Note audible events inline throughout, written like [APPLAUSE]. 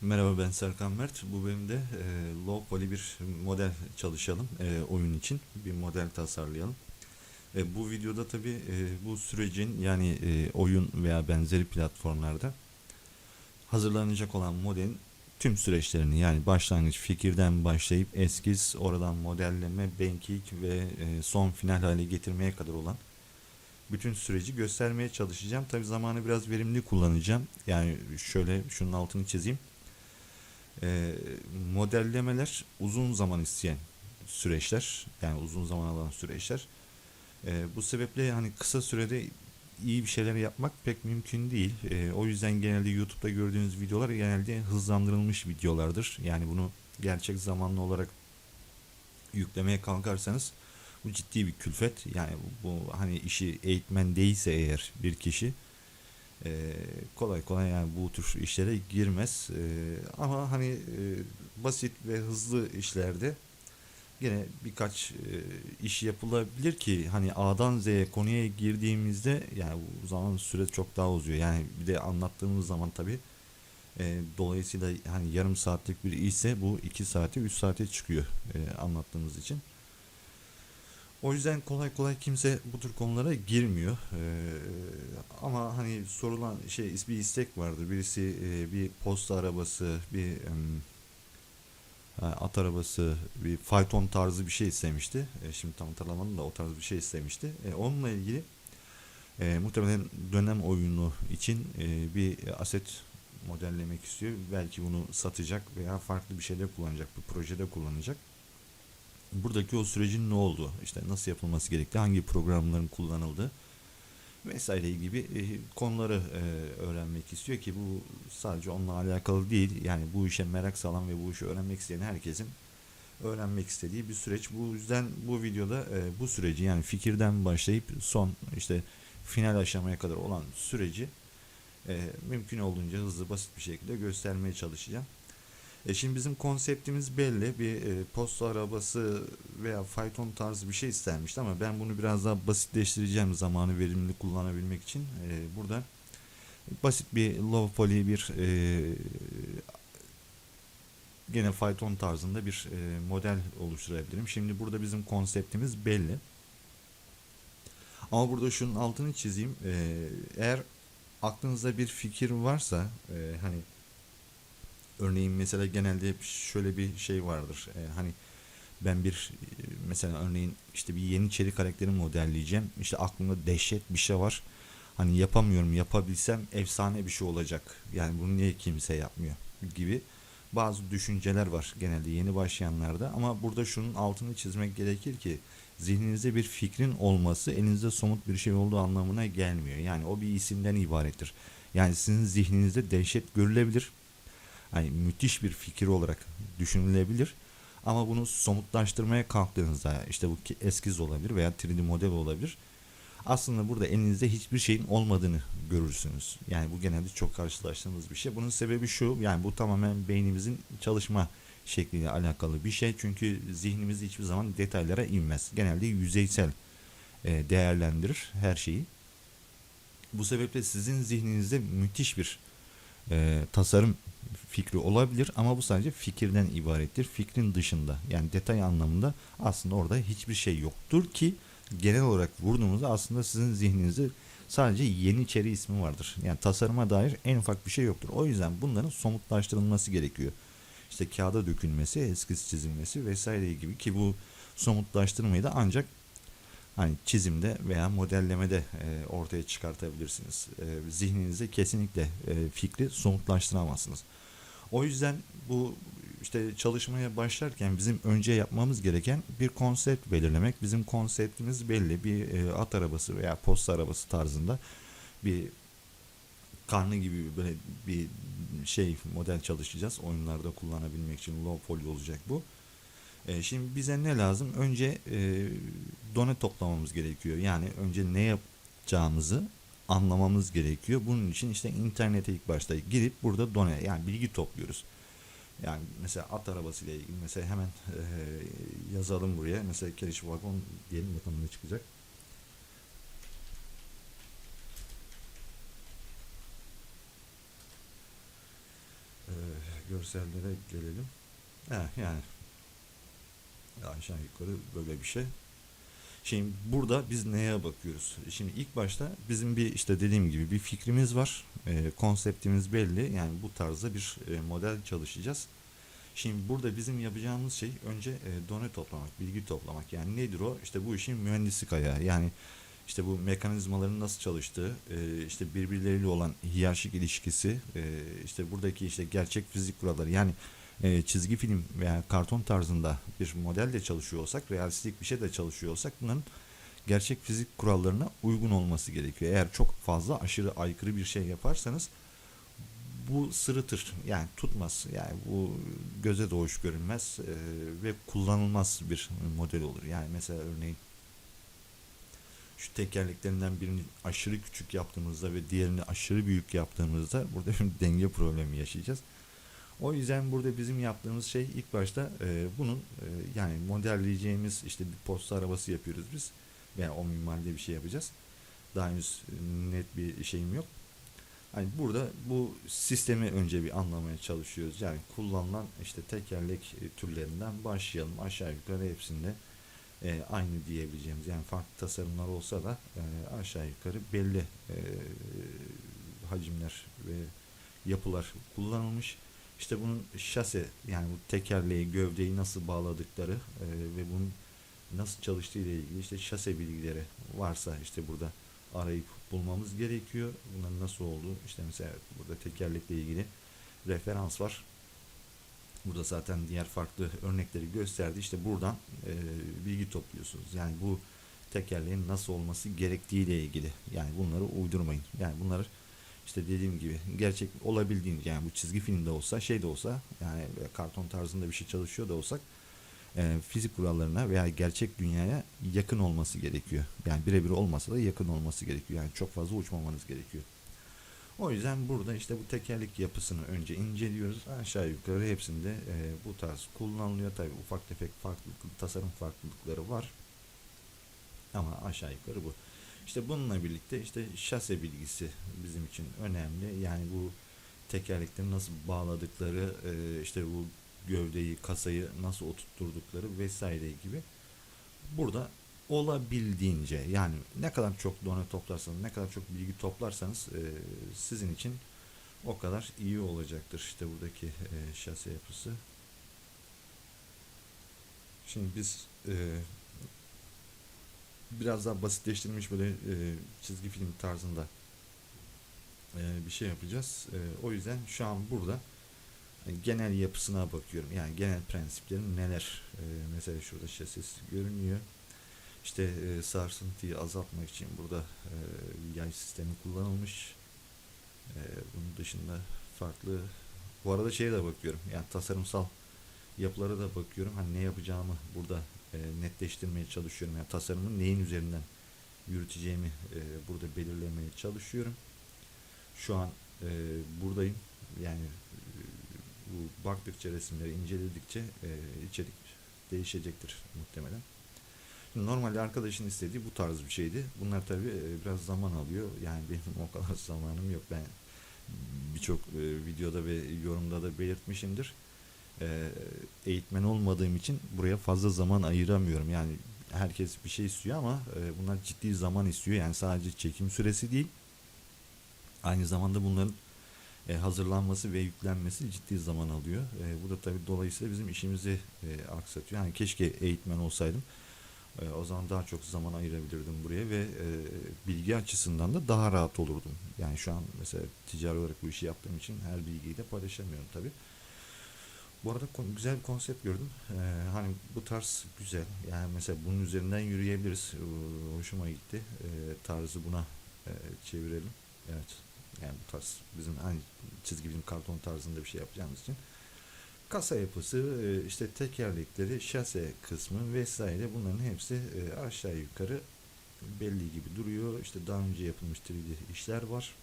Merhaba ben Serkan Mert. Bu bölümde e, low poly bir model çalışalım e, oyun için. Bir model tasarlayalım. E, bu videoda tabi bu sürecin yani e, oyun veya benzeri platformlarda hazırlanacak olan modelin tüm süreçlerini yani başlangıç fikirden başlayıp eskiz, oradan modelleme, banking ve e, son final hale getirmeye kadar olan bütün süreci göstermeye çalışacağım. Tabi zamanı biraz verimli kullanacağım. Yani şöyle şunun altını çizeyim. E, modellemeler uzun zaman isteyen süreçler. Yani uzun zaman alan süreçler. E, bu sebeple hani kısa sürede iyi bir şeyler yapmak pek mümkün değil. E, o yüzden genelde YouTube'da gördüğünüz videolar genelde hızlandırılmış videolardır. Yani bunu gerçek zamanlı olarak yüklemeye kalkarsanız bu ciddi bir külfet. Yani bu hani işi eğitmen değilse eğer bir kişi e, kolay kolay yani bu tür işlere girmez. E, ama hani e, basit ve hızlı işlerde yine birkaç e, iş yapılabilir ki hani A'dan Z'ye konuya girdiğimizde yani bu zaman süre çok daha uzuyor. Yani bir de anlattığımız zaman tabi e, dolayısıyla hani yarım saatlik bir işse bu 2 saate 3 saate çıkıyor e, anlattığımız için. O yüzden kolay kolay kimse bu tür konulara girmiyor. Ee, ama hani sorulan şey bir istek vardır. Birisi e, bir posta arabası, bir em, at arabası, bir fayton tarzı bir şey istemişti. E, şimdi tam hatırlamadım da o tarz bir şey istemişti. E, onunla ilgili e, muhtemelen dönem oyunu için e, bir aset modellemek istiyor. Belki bunu satacak veya farklı bir şeyde kullanacak, bir projede kullanacak buradaki o sürecin ne oldu, işte nasıl yapılması gerektiği, hangi programların kullanıldığı vesaire gibi e, konuları e, öğrenmek istiyor ki bu sadece onunla alakalı değil. Yani bu işe merak salan ve bu işi öğrenmek isteyen herkesin öğrenmek istediği bir süreç. Bu yüzden bu videoda e, bu süreci yani fikirden başlayıp son işte final aşamaya kadar olan süreci e, mümkün olduğunca hızlı basit bir şekilde göstermeye çalışacağım. E şimdi bizim konseptimiz belli. Bir e, posta arabası veya fayton tarzı bir şey istenmişti ama ben bunu biraz daha basitleştireceğim zamanı verimli kullanabilmek için. E, burada basit bir low poly bir e, gene fayton tarzında bir e, model oluşturabilirim. Şimdi burada bizim konseptimiz belli. Ama burada şunun altını çizeyim. E, eğer aklınızda bir fikir varsa e, hani Örneğin mesela genelde şöyle bir şey vardır. E, hani ben bir mesela örneğin işte bir yeni çelik karakteri modelleyeceğim. İşte aklımda dehşet bir şey var. Hani yapamıyorum. Yapabilsem efsane bir şey olacak. Yani bunu niye kimse yapmıyor gibi bazı düşünceler var genelde yeni başlayanlarda ama burada şunun altını çizmek gerekir ki zihninizde bir fikrin olması elinizde somut bir şey olduğu anlamına gelmiyor. Yani o bir isimden ibarettir. Yani sizin zihninizde dehşet görülebilir hani müthiş bir fikir olarak düşünülebilir. Ama bunu somutlaştırmaya kalktığınızda işte bu eskiz olabilir veya 3D model olabilir. Aslında burada elinizde hiçbir şeyin olmadığını görürsünüz. Yani bu genelde çok karşılaştığımız bir şey. Bunun sebebi şu yani bu tamamen beynimizin çalışma şekliyle alakalı bir şey. Çünkü zihnimiz hiçbir zaman detaylara inmez. Genelde yüzeysel e, değerlendirir her şeyi. Bu sebeple sizin zihninizde müthiş bir e, tasarım fikri olabilir ama bu sadece fikirden ibarettir. Fikrin dışında yani detay anlamında aslında orada hiçbir şey yoktur ki genel olarak vurduğumuzda aslında sizin zihninizde sadece Yeniçeri ismi vardır. Yani tasarıma dair en ufak bir şey yoktur. O yüzden bunların somutlaştırılması gerekiyor. İşte kağıda dökülmesi, eskiz çizilmesi vesaire gibi ki bu somutlaştırmayı da ancak hani çizimde veya modellemede e, ortaya çıkartabilirsiniz. E, zihninizde kesinlikle e, fikri somutlaştıramazsınız. O yüzden bu işte çalışmaya başlarken bizim önce yapmamız gereken bir konsept belirlemek. Bizim konseptimiz belli. Bir e, at arabası veya posta arabası tarzında bir karnı gibi böyle bir şey model çalışacağız. Oyunlarda kullanabilmek için low poly olacak bu. E, şimdi bize ne lazım? Önce e, done toplamamız gerekiyor. Yani önce ne yapacağımızı anlamamız gerekiyor. Bunun için işte internete ilk başta girip burada done yani bilgi topluyoruz. Yani mesela at arabası ile ilgili mesela hemen e, yazalım buraya. Mesela keriş vagon diyelim bakalım ne çıkacak. E, görsellere gelelim. Heh, yani aşağı yukarı böyle bir şey. Şimdi burada biz neye bakıyoruz? Şimdi ilk başta bizim bir işte dediğim gibi bir fikrimiz var. E, konseptimiz belli. Yani bu tarzda bir e, model çalışacağız. Şimdi burada bizim yapacağımız şey önce e, done toplamak, bilgi toplamak. Yani nedir o? İşte bu işin mühendislik ayağı. Yani işte bu mekanizmaların nasıl çalıştığı, e, işte birbirleriyle olan hiyerarşik ilişkisi, e, işte buradaki işte gerçek fizik kuralları. Yani e, çizgi film veya karton tarzında bir modelle çalışıyor olsak, realistik bir şey de çalışıyor olsak bunların gerçek fizik kurallarına uygun olması gerekiyor. Eğer çok fazla aşırı aykırı bir şey yaparsanız bu sırıtır. Yani tutmaz. Yani bu göze de görünmez e, ve kullanılmaz bir model olur. Yani mesela örneğin şu tekerleklerinden birini aşırı küçük yaptığımızda ve diğerini aşırı büyük yaptığımızda burada bir denge problemi yaşayacağız. O yüzden burada bizim yaptığımız şey ilk başta e, bunun e, yani modelleyeceğimiz işte bir posta arabası yapıyoruz biz veya o mimaride bir şey yapacağız. Daha henüz net bir şeyim yok. Hani burada bu sistemi önce bir anlamaya çalışıyoruz. Yani kullanılan işte tekerlek e, türlerinden başlayalım. Aşağı yukarı hepsinde e, aynı diyebileceğimiz yani farklı tasarımlar olsa da e, aşağı yukarı belli e, hacimler ve yapılar kullanılmış. İşte bunun şase yani bu tekerleği, gövdeyi nasıl bağladıkları e, ve bunun nasıl çalıştığı ile ilgili işte şase bilgileri varsa işte burada arayıp bulmamız gerekiyor. Bunların nasıl olduğu işte mesela burada tekerlekle ilgili referans var. Burada zaten diğer farklı örnekleri gösterdi. İşte buradan e, bilgi topluyorsunuz. Yani bu tekerleğin nasıl olması gerektiği ile ilgili. Yani bunları uydurmayın. Yani bunları işte dediğim gibi gerçek olabildiğince yani bu çizgi filmde olsa şey de olsa yani karton tarzında bir şey çalışıyor da olsak e, fizik kurallarına veya gerçek dünyaya yakın olması gerekiyor. Yani birebir olmasa da yakın olması gerekiyor. Yani çok fazla uçmamanız gerekiyor. O yüzden burada işte bu tekerlek yapısını önce inceliyoruz. Aşağı yukarı hepsinde e, bu tarz kullanılıyor. Tabi ufak tefek farklılık, tasarım farklılıkları var. Ama aşağı yukarı bu. İşte bununla birlikte işte şase bilgisi bizim için önemli. Yani bu tekerlekleri nasıl bağladıkları, e, işte bu gövdeyi, kasayı nasıl oturtturdukları vesaire gibi. Burada olabildiğince yani ne kadar çok done toplarsanız, ne kadar çok bilgi toplarsanız e, sizin için o kadar iyi olacaktır. İşte buradaki e, şase yapısı. Şimdi biz biraz daha basitleştirilmiş böyle e, çizgi film tarzında e, bir şey yapacağız. E, o yüzden şu an burada e, genel yapısına bakıyorum. Yani genel prensiplerin neler. E, mesela şurada şasisi görünüyor. İşte e, sarsıntıyı azaltmak için burada e, yay sistemi kullanılmış. E, bunun dışında farklı bu arada şeye de bakıyorum. Yani tasarımsal yapılara da bakıyorum. Hani ne yapacağımı burada e, netleştirmeye çalışıyorum. Yani tasarımın neyin üzerinden yürüteceğimi e, burada belirlemeye çalışıyorum. Şu an e, buradayım. Yani e, bu baktıkça resimleri inceledikçe e, içerik değişecektir muhtemelen. Şimdi normalde arkadaşın istediği bu tarz bir şeydi. Bunlar tabii e, biraz zaman alıyor. Yani benim o kadar [LAUGHS] zamanım yok. Ben birçok e, videoda ve yorumda da belirtmişimdir. Eğitmen olmadığım için buraya fazla zaman ayıramıyorum. Yani herkes bir şey istiyor ama e, bunlar ciddi zaman istiyor. Yani sadece çekim süresi değil. Aynı zamanda bunların e, hazırlanması ve yüklenmesi ciddi zaman alıyor. E, bu da tabii dolayısıyla bizim işimizi e, aksatıyor. Yani keşke eğitmen olsaydım. E, o zaman daha çok zaman ayırabilirdim buraya ve e, bilgi açısından da daha rahat olurdum. Yani şu an mesela ticari olarak bu işi yaptığım için her bilgiyi de paylaşamıyorum tabii. Bu arada güzel bir konsept gördüm. Ee, hani bu tarz güzel. Yani mesela bunun üzerinden yürüyebiliriz. Ee, hoşuma gitti. Ee, tarzı buna e, çevirelim. Evet. Yani bu tarz bizim hani çizgi film karton tarzında bir şey yapacağımız için. Kasa yapısı, e, işte tekerlekleri, şase kısmı vesaire bunların hepsi e, aşağı yukarı belli gibi duruyor. İşte daha önce yapılmış 3D işler var.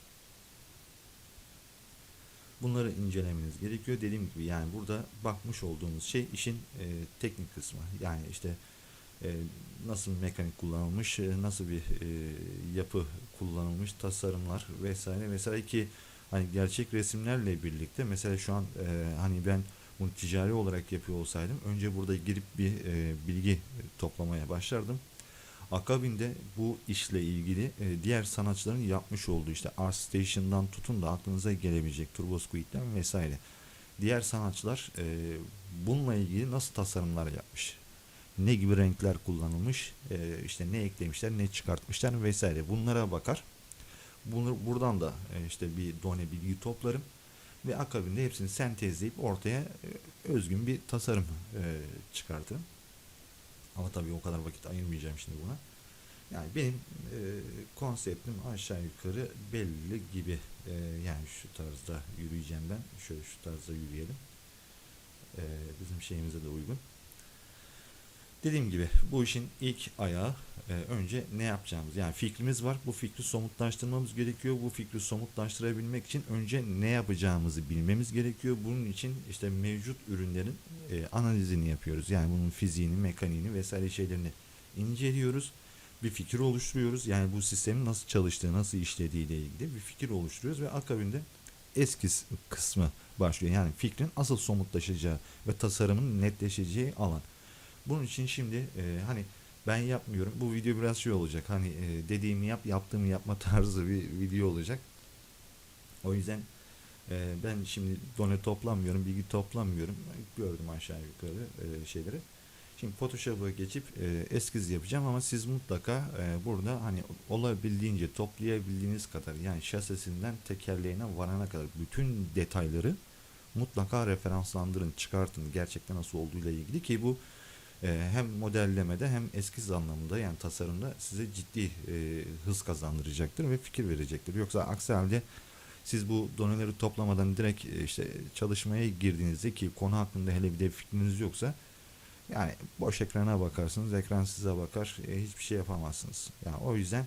Bunları incelemeniz gerekiyor. Dediğim gibi yani burada bakmış olduğumuz şey işin e, teknik kısmı. Yani işte e, nasıl mekanik kullanılmış, e, nasıl bir e, yapı kullanılmış, tasarımlar vesaire vesaire ki hani gerçek resimlerle birlikte mesela şu an e, hani ben bunu ticari olarak yapıyor olsaydım önce burada girip bir e, bilgi toplamaya başlardım. Akabinde bu işle ilgili e, diğer sanatçıların yapmış olduğu işte ArtStation'dan tutun da aklınıza gelebilecek Turbo Squid'den vesaire. Diğer sanatçılar e, bununla ilgili nasıl tasarımlar yapmış? Ne gibi renkler kullanılmış? E, işte ne eklemişler, ne çıkartmışlar vesaire. Bunlara bakar. Bunu buradan da e, işte bir done bilgi toplarım ve akabinde hepsini sentezleyip ortaya e, özgün bir tasarım e, çıkartırım. Ama tabii o kadar vakit ayırmayacağım şimdi buna. Yani benim e, konseptim aşağı yukarı belli gibi. E, yani şu tarzda yürüyeceğim ben. Şöyle şu tarzda yürüyelim. E, bizim şeyimize de uygun. Dediğim gibi bu işin ilk ayağı e, önce ne yapacağımız. Yani fikrimiz var. Bu fikri somutlaştırmamız gerekiyor. Bu fikri somutlaştırabilmek için önce ne yapacağımızı bilmemiz gerekiyor. Bunun için işte mevcut ürünlerin e, analizini yapıyoruz. Yani bunun fiziğini mekaniğini vesaire şeylerini inceliyoruz. Bir fikir oluşturuyoruz. Yani bu sistemin nasıl çalıştığı nasıl işlediği ile ilgili bir fikir oluşturuyoruz ve akabinde eskiz kısmı başlıyor. Yani fikrin asıl somutlaşacağı ve tasarımın netleşeceği alan bunun için şimdi e, hani ben yapmıyorum. Bu video biraz şey olacak. Hani e, dediğimi yap, yaptığımı yapma [LAUGHS] tarzı bir video olacak. O yüzden e, ben şimdi done toplamıyorum, bilgi toplamıyorum. Gördüm aşağı yukarı e, şeyleri. Şimdi Photoshop'a geçip e, eskiz yapacağım ama siz mutlaka e, burada hani olabildiğince toplayabildiğiniz kadar yani şasisinden tekerleğine varana kadar bütün detayları mutlaka referanslandırın, çıkartın gerçekten nasıl olduğuyla ilgili ki bu hem modellemede hem eskiz anlamında yani tasarımda size ciddi e, hız kazandıracaktır ve fikir verecektir. Yoksa aksi halde siz bu doneleri toplamadan direkt e, işte çalışmaya girdiğinizde ki konu hakkında hele bir de fikriniz yoksa yani boş ekrana bakarsınız, ekran size bakar, e, hiçbir şey yapamazsınız. Yani o yüzden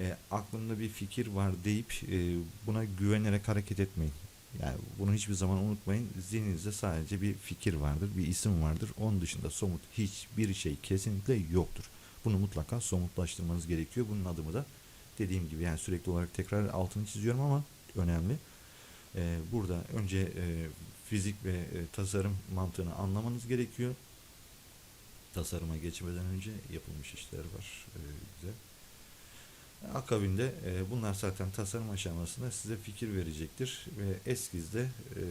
e, aklımda bir fikir var deyip e, buna güvenerek hareket etmeyin. Yani bunu hiçbir zaman unutmayın. Zihninizde sadece bir fikir vardır, bir isim vardır. Onun dışında somut hiçbir şey kesinlikle yoktur. Bunu mutlaka somutlaştırmanız gerekiyor. Bunun adımı da dediğim gibi yani sürekli olarak tekrar altını çiziyorum ama önemli. Ee, burada önce e, fizik ve e, tasarım mantığını anlamanız gerekiyor. Tasarıma geçmeden önce yapılmış işler var. Ee, güzel. Akabinde e, bunlar zaten tasarım aşamasında size fikir verecektir ve eskizde e,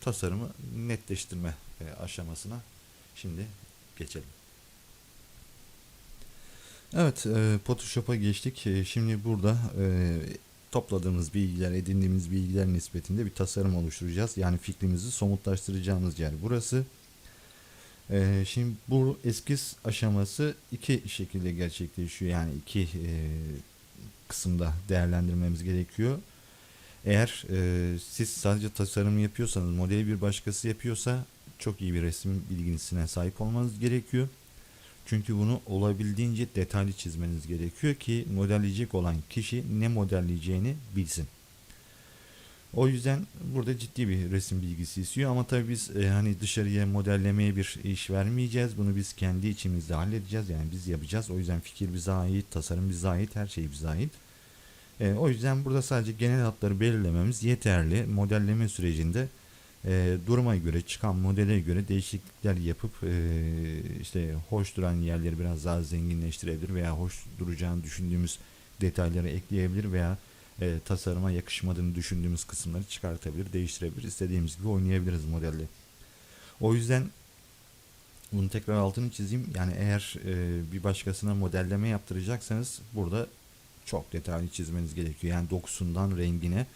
tasarımı netleştirme e, aşamasına şimdi geçelim. Evet, e, Photoshop'a geçtik. E, şimdi burada e, topladığımız bilgiler, edindiğimiz bilgiler nispetinde bir tasarım oluşturacağız. Yani fikrimizi somutlaştıracağımız yer burası. E, şimdi bu eskiz aşaması iki şekilde gerçekleşiyor. Yani iki e, kısımda değerlendirmemiz gerekiyor. Eğer e, siz sadece tasarım yapıyorsanız, modeli bir başkası yapıyorsa çok iyi bir resim bilgisine sahip olmanız gerekiyor. Çünkü bunu olabildiğince detaylı çizmeniz gerekiyor ki modelleyecek olan kişi ne modelleyeceğini bilsin. O yüzden burada ciddi bir resim bilgisi istiyor ama tabii biz e, hani dışarıya modellemeye bir iş vermeyeceğiz. Bunu biz kendi içimizde halledeceğiz. Yani biz yapacağız. O yüzden fikir bize ait, tasarım bize ait, her şey bize ait. E, o yüzden burada sadece genel hatları belirlememiz yeterli. Modelleme sürecinde e, duruma göre, çıkan modele göre değişiklikler yapıp e, işte hoş duran yerleri biraz daha zenginleştirebilir veya hoş duracağını düşündüğümüz detayları ekleyebilir veya e, tasarıma yakışmadığını düşündüğümüz kısımları çıkartabilir, değiştirebilir. İstediğimiz gibi oynayabiliriz modelle. O yüzden bunu tekrar altını çizeyim. Yani eğer e, bir başkasına modelleme yaptıracaksanız burada çok detaylı çizmeniz gerekiyor. Yani dokusundan rengine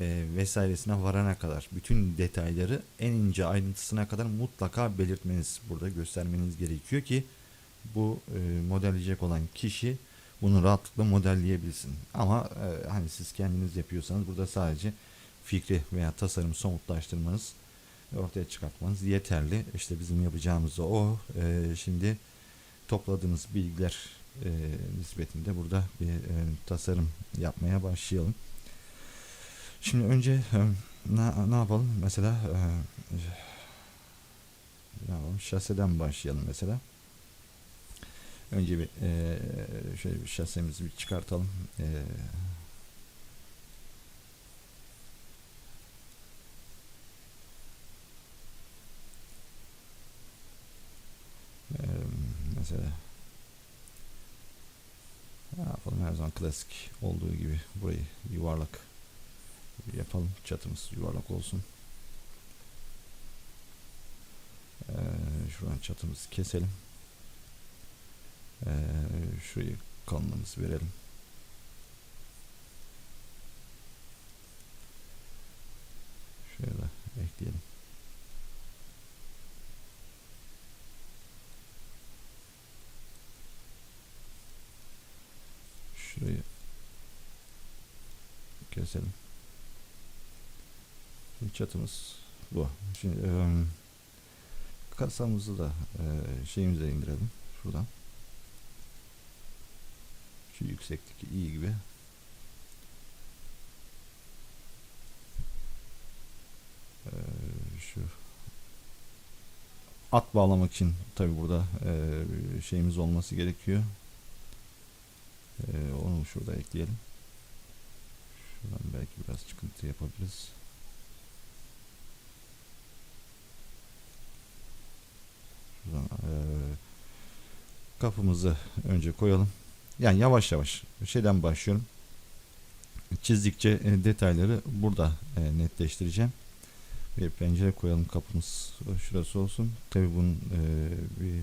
e, vesairesine varana kadar bütün detayları en ince ayrıntısına kadar mutlaka belirtmeniz burada göstermeniz gerekiyor ki bu e, modelleyecek olan kişi bunu rahatlıkla modelleyebilsin. Ama e, hani siz kendiniz yapıyorsanız burada sadece fikri veya tasarım somutlaştırmanız ortaya çıkartmanız yeterli. İşte bizim yapacağımız da o. E, şimdi topladığınız bilgiler e, nispetinde burada bir e, tasarım yapmaya başlayalım. Şimdi önce e, ne, ne yapalım? Mesela e, ne yapalım? Şaseden başlayalım mesela. Önce bir e, şöyle bir şasemizi bir çıkartalım. E, mesela ne yapalım her zaman klasik olduğu gibi burayı yuvarlak yapalım çatımız yuvarlak olsun ee, şuradan çatımızı keselim ee, şurayı kalınlığımızı verelim. Da ekleyelim. Şurayı keselim. Şimdi çatımız bu. Şimdi eee, kasamızı da eee, şeyimize indirelim. Şuradan. Şu yükseklik iyi gibi. Eee, şu at bağlamak için tabi burada eee, şeyimiz olması gerekiyor. Eee, onu şurada ekleyelim. Şuradan belki biraz çıkıntı yapabiliriz. Şuradan eee, kapımızı önce koyalım. Yani yavaş yavaş şeyden başlıyorum. Çizdikçe e, detayları burada e, netleştireceğim. Bir pencere koyalım kapımız şurası olsun. Tabi bunun e, bir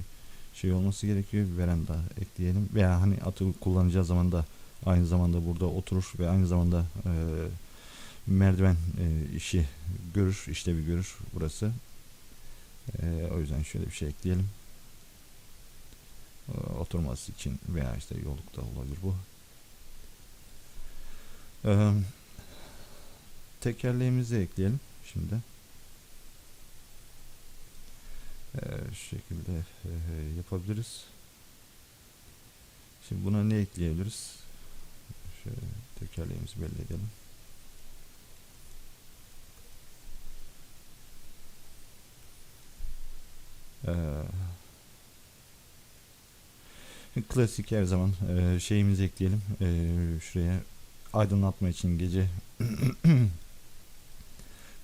şey olması gerekiyor. Bir veranda ekleyelim. Veya hani atı kullanacağı zaman da aynı zamanda burada oturur ve aynı zamanda merdiven işi görür, işlevi görür burası. O yüzden şöyle bir şey ekleyelim. E, oturması için veya işte yollukta olabilir bu. E, tekerleğimizi ekleyelim şimdi. E, şu şekilde e, yapabiliriz. Şimdi buna ne ekleyebiliriz? Şöyle tekerleğimizi belli edelim. Ee, klasik her zaman e, şeyimizi ekleyelim. E, şuraya aydınlatma için gece [CLEARS THROAT]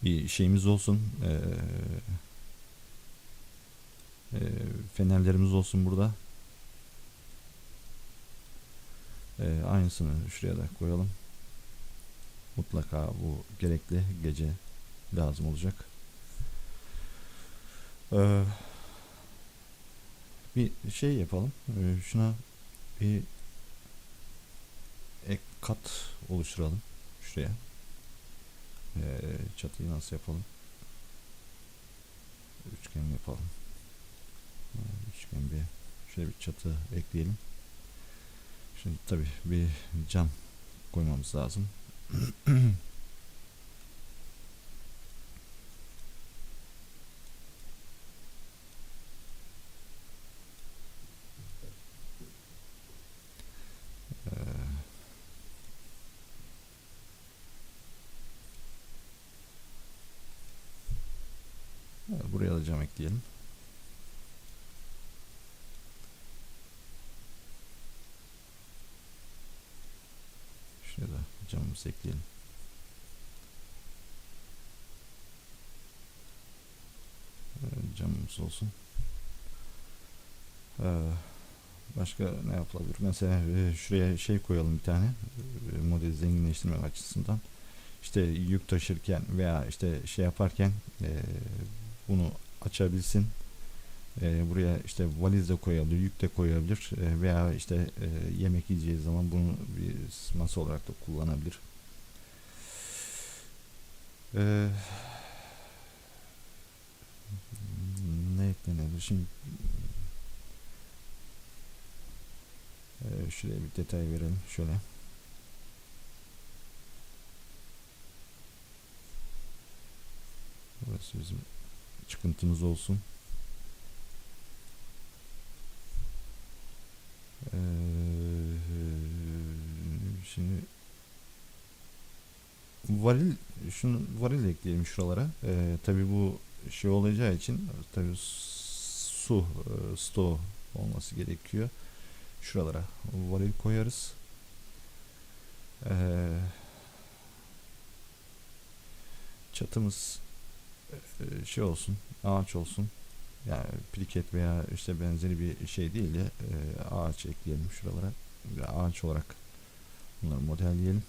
bir şeyimiz olsun. E, e, fenerlerimiz olsun burada. E, aynısını şuraya da koyalım. Mutlaka bu gerekli gece lazım olacak. Ee, bir şey yapalım. Ee, şuna bir ek kat oluşturalım. Şuraya. Ee, çatıyı nasıl yapalım? Üçgen yapalım. Ee, Üçgen bir şöyle bir çatı ekleyelim. Şimdi tabii bir cam koymamız lazım. [CLEARS THROAT] Ee, evet, Ekleyelim. Şuraya da camımızı ekleyelim. Ee, Camımız olsun. Ee, Başka ne yapılabilir? Mesela e, şuraya şey koyalım bir tane e, modeli zenginleştirmek açısından. İşte yük taşırken veya işte şey yaparken e, bunu açabilsin. E, buraya işte valiz de koyabilir, yük de koyabilir E, veya işte e, yemek yiyeceği zaman bunu bir masa olarak da kullanabilir. E, ne eklenebilir? Şimdi e, şuraya bir detay verelim. Şöyle. Burası bizim çıkıntımız olsun. Ee, şimdi varil şunu varil ekleyelim şuralara. Ee, tabi bu şey olacağı için tabi su e, stoğu olması gerekiyor. Şuralara varil koyarız. Ee, çatımız şey olsun, ağaç olsun. Yani pliket veya işte benzeri bir şey değil de e, ağaç ekleyelim şuralara. Ağaç olarak bunları modelleyelim.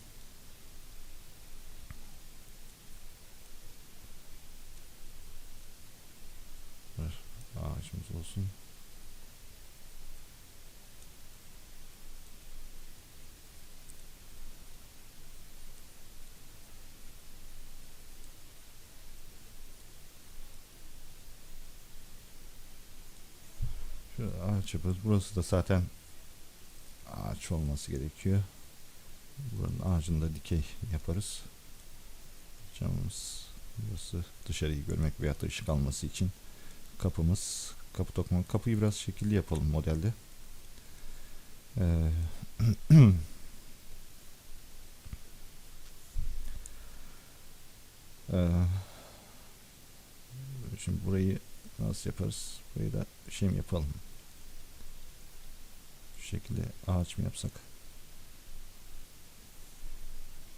Ağaçımız olsun. Şu ağaç yaparız. Burası da zaten ağaç olması gerekiyor. Buranın ağacını da dikey yaparız. Camımız burası dışarıyı görmek veya da ışık alması için kapımız kapı tokma kapıyı biraz şekilli yapalım modelde. Ee, [CLEARS THROAT] Ee, şimdi burayı nasıl yaparız? Burayı da şey mi yapalım? Şekilde ağaç mı yapsak?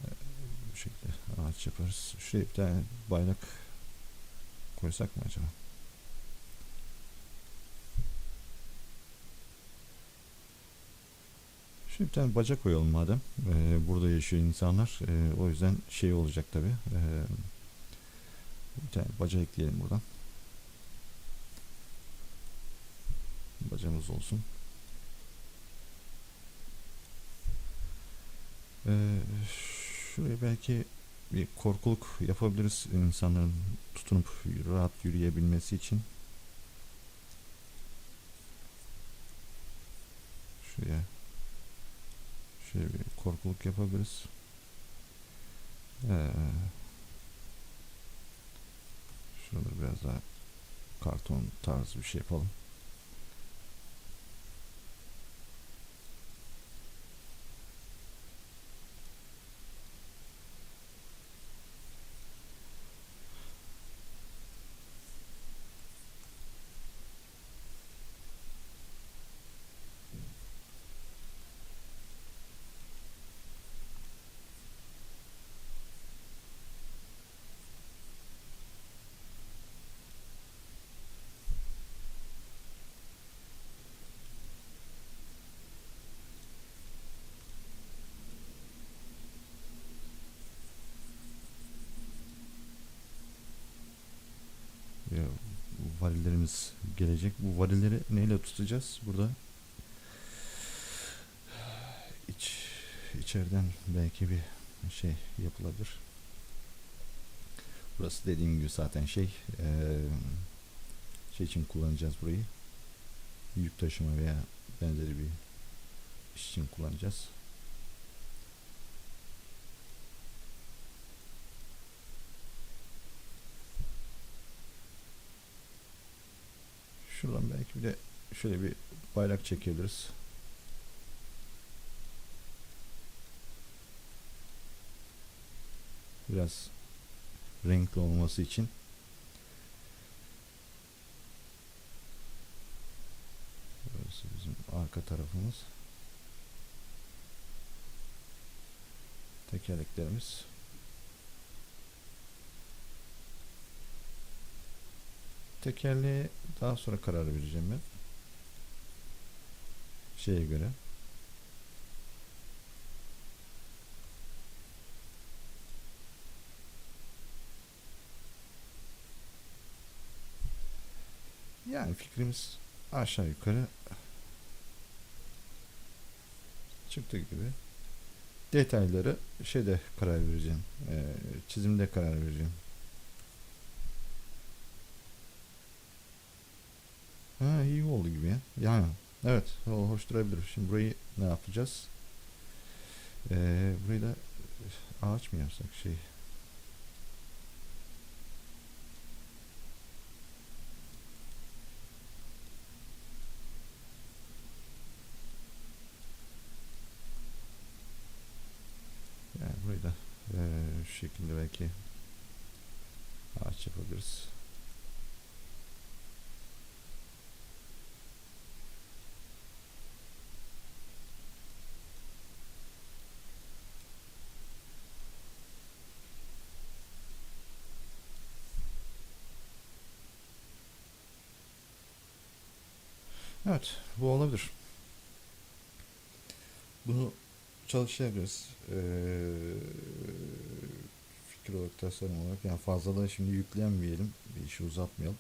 Ee, bu şekilde ağaç yaparız. Şuraya bir tane bayrak koysak mı acaba? Şuraya bir tane bacak koyalım madem. Ee, burada yaşıyor insanlar. Ee, o yüzden şey olacak tabi. Ee, bir tane baca ekleyelim buradan. Bacamız olsun. Ee, şuraya belki bir korkuluk yapabiliriz insanların tutunup rahat yürüyebilmesi için. Şuraya şöyle bir korkuluk yapabiliriz. Ee, şuraları biraz daha karton tarzı bir şey yapalım. Ya, varillerimiz gelecek. Bu varilleri neyle tutacağız? Burada iç içeriden belki bir şey yapılabilir. Burası dediğim gibi zaten şey şey için kullanacağız burayı. Yük taşıma veya benzeri bir iş için kullanacağız. Şuradan belki bir de şöyle bir bayrak çekebiliriz. Biraz renkli olması için. Burası bizim arka tarafımız. Tekerleklerimiz. Tekerleğe daha sonra karar vereceğim ben. Şeye göre. Yani fikrimiz aşağı yukarı çıktı gibi. Detayları şeyde karar vereceğim. Ee, çizimde karar vereceğim. Ha iyi oldu gibi ya. Yani evet hoş durabilir. Şimdi burayı ne yapacağız? Ee, burayı da ağaç mı yapsak şey? Yani burayı da eee, şu şekilde belki ağaç yapabiliriz. Evet, bu olabilir. Bunu çalışabiliriz. Ee, fikir olarak, tasarım olarak. Yani fazla da şimdi yüklenmeyelim. Bir işi uzatmayalım.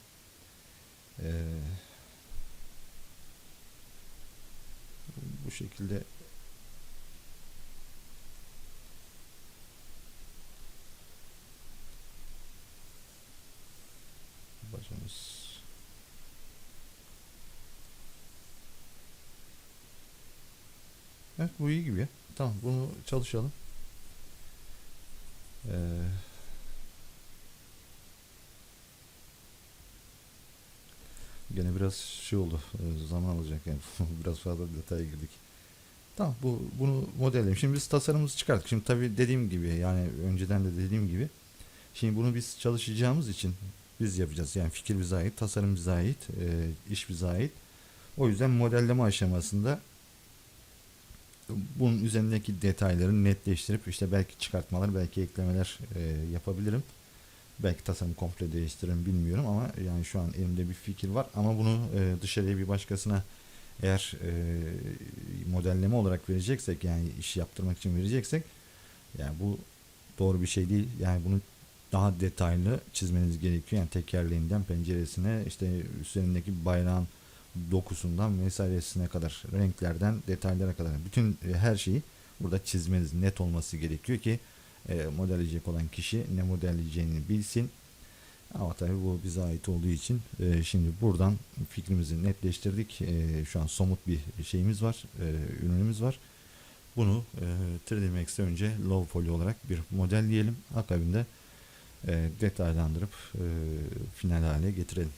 Ee, bu şekilde bacamız Evet bu iyi gibi. Tamam bunu çalışalım. Ee, gene biraz şey oldu. e, Zaman alacak yani. [LAUGHS] biraz fazla detaya girdik. Tamam bu bunu modelleyelim. Şimdi biz tasarımımızı çıkarttık. Şimdi tabii dediğim gibi yani önceden de dediğim gibi şimdi bunu biz çalışacağımız için biz yapacağız. Yani fikir bize ait, tasarım bize ait, e, iş bize ait. O yüzden modelleme aşamasında bunun üzerindeki detayları netleştirip işte belki çıkartmalar, belki eklemeler e, yapabilirim. Belki tasarım komple değiştiririm bilmiyorum ama yani şu an elimde bir fikir var ama bunu e, dışarıya bir başkasına eğer e, modelleme olarak vereceksek yani iş yaptırmak için vereceksek yani bu doğru bir şey değil. Yani bunu daha detaylı çizmeniz gerekiyor. Yani tekerleğinden penceresine işte üzerindeki bayrağın dokusundan vesairesine kadar renklerden detaylara kadar bütün e, her şeyi burada çizmeniz net olması gerekiyor ki e, modelleyecek olan kişi ne modelleyeceğini bilsin. Ama tabii bu bize ait olduğu için e, şimdi buradan fikrimizi netleştirdik. E, şu an somut bir şeyimiz var, e, ürünümüz var. Bunu e, 3D Max'te önce low poly olarak bir modelleyelim. Akabinde e, detaylandırıp e, final hale getirelim.